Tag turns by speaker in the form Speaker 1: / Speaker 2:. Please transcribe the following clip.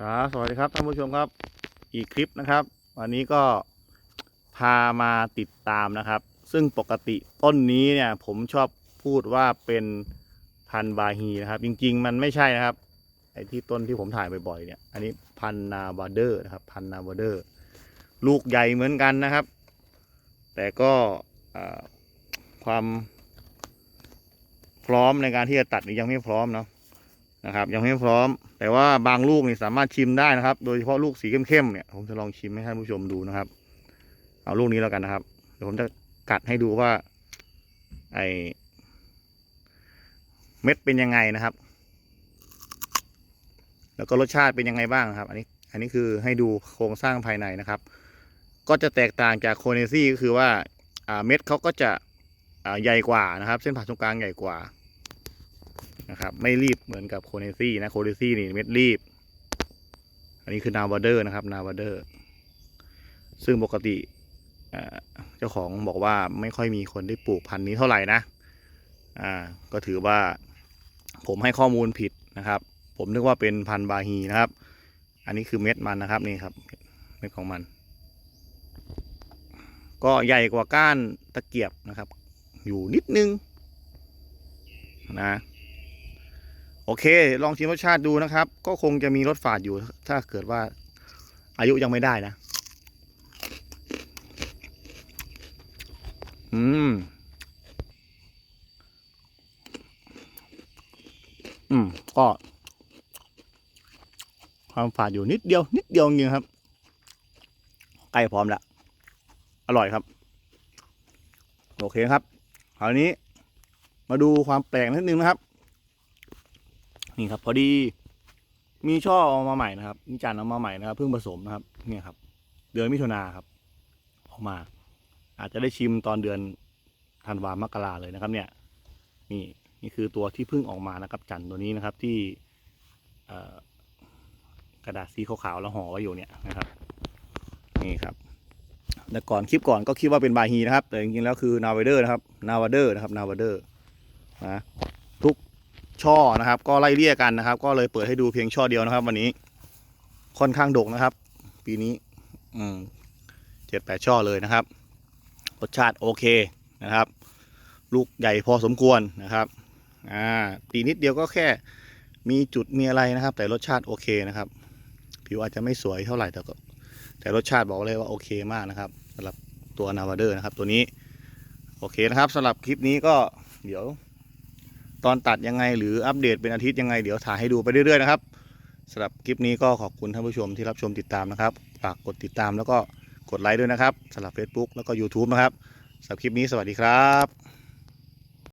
Speaker 1: ครับสวัสดีครับท่านผู้ชมครับ อีกคลิปนะครับ วันนี้ก็พามาติดตามนะครับ ซึ่งปกติต้นนี้เนี่ยผมชอบพูดว่าเป็นพันบาฮีนะครับ จริง ๆ มันไม่ใช่นะครับไอ้ที่ต้นที่ผมถ่ายบ่อยๆเนี่ย อันนี้พันนาบาเดอร์นะครับ พันนาบาเดอร์ ลูกใหญ่เหมือนกันนะครับ แต่ก็ความพร้อมในการที่จะตัดนี่ยังไม่พร้อมเนาะ นะครับยังไม่พร้อม แต่ว่าบางลูกนี่สามารถชิมได้นะครับ โดยเฉพาะลูกสีเข้มๆเนี่ยผมจะลองชิมให้ท่านผู้ชมดูนะครับ เอาลูกนี้แล้วกันนะครับเดี๋ยวผมจะกัดให้ดูว่า ไอเม็ดเป็นยังไงนะครับ แล้วก็รสชาติเป็นยังไงบ้างครับ อันนี้อันนี้คือให้ดูโครงสร้างภายในนะครับ ก็จะแตกต่างจากโคเนซี่ก็คือว่าเม็ดเขาก็จะใหญ่กว่านะครับ เส้นผ่าศูนย์กลางใหญ่กว่า นะครับ ไม่รีบเหมือนกับโคเนซี่นะโคเนซี่นี่เม็ดรีบ อันนี้คือนาวาเดอร์นะครับนาวาเดอร์ ซึ่งปกติเอ่อเจ้าของบอกว่าไม่ค่อยมีคนได้ปลูกพันธุ์นี้เท่าไหร่นะอ่าก็ถือว่าผมให้ข้อมูลผิดนะครับ ผมนึกว่าเป็นพันธุ์บาฮีนะครับ อันนี้คือเม็ดมันนะครับนี่ครับเม็ดของมัน ก็ใหญ่กว่าก้านตะเกียบนะครับ อยู่นิดนึงนะ โอเค ลองชิมรสชาติดูนะครับ ก็คงจะมีรสฝาดอยู่ ถ้าเกิดว่าอายุยังไม่ได้นะ อืม อืม ก็ ความฝาดอยู่นิดเดียว นิดเดียวจริงครับ ใกล้พร้อมแล้ว อร่อยครับ โอเคครับ คราวนี้มาดูความแปลกนิดนึงนะครับ นี่ครับ พอดี มีช่อออกมาใหม่นะครับมีจานออกมาใหม่นะครับเพิ่งผสมนะครับ เนี่ยครับ เดือนมิถุนาครับออกมา อาจจะได้ชิมตอนเดือนธันวามกราเลยนะครับ เนี่ย นี่นี่คือตัวที่เพิ่งออกมานะครับ จันตัวนี้นะครับ ที่กระดาษสีขาวๆแล้วห่อไว้อยู่เนี่ยนะครับ นี่ครับแต่ก่อนคลิปก่อนก็คิดว่าเป็นบาฮีนะครับ แต่จริงๆแล้วคือ นา v เดอร์นะครับนาวาเดอร์นะครับนาวาเดอร์นะทุก ช่อนะครับ ก็ไล่เลี่ยกันนะครับ ก็เลยเปิดให้ดูเพียงช่อเดียวนะครับ วันนี้ค่อนข้างดกนะครับ ปีนี้ อืมเจ็ดแปดช่อเลยนะครับรสชาติโอเคนะครับ ลูกใหญ่พอสมควรนะครับอ่าตีนิดเดียวก็แค่มีจุดมีอะไรนะครับ แต่รสชาติโอเคนะครับ ผิวอาจจะไม่สวยเท่าไหร่แต่ก็ แต่รสชาติบอกเลยว่าโอเคมากนะครับสำหรับตัวนาวาเดอร์นะครับ ตัวนี้ โอเคนะครับสำหรับคลิปนี้ก็เดี๋ยว ตอนตัดยังไง หรืออัปเดตเป็นอาทิตย์ยังไง เดี๋ยวถ่ายให้ดูไปเรื่อยๆนะครับสำหรับคลิปนี้ก็ขอบคุณท่านผู้ชมที่รับชมติดตามนะครับฝากกดติดตามแล้วก็กดไลค์ด้วยนะครับสำหรับ Facebook แล้วก็ YouTube นะครับสำหรับคลิปนี้สวัสดีครับ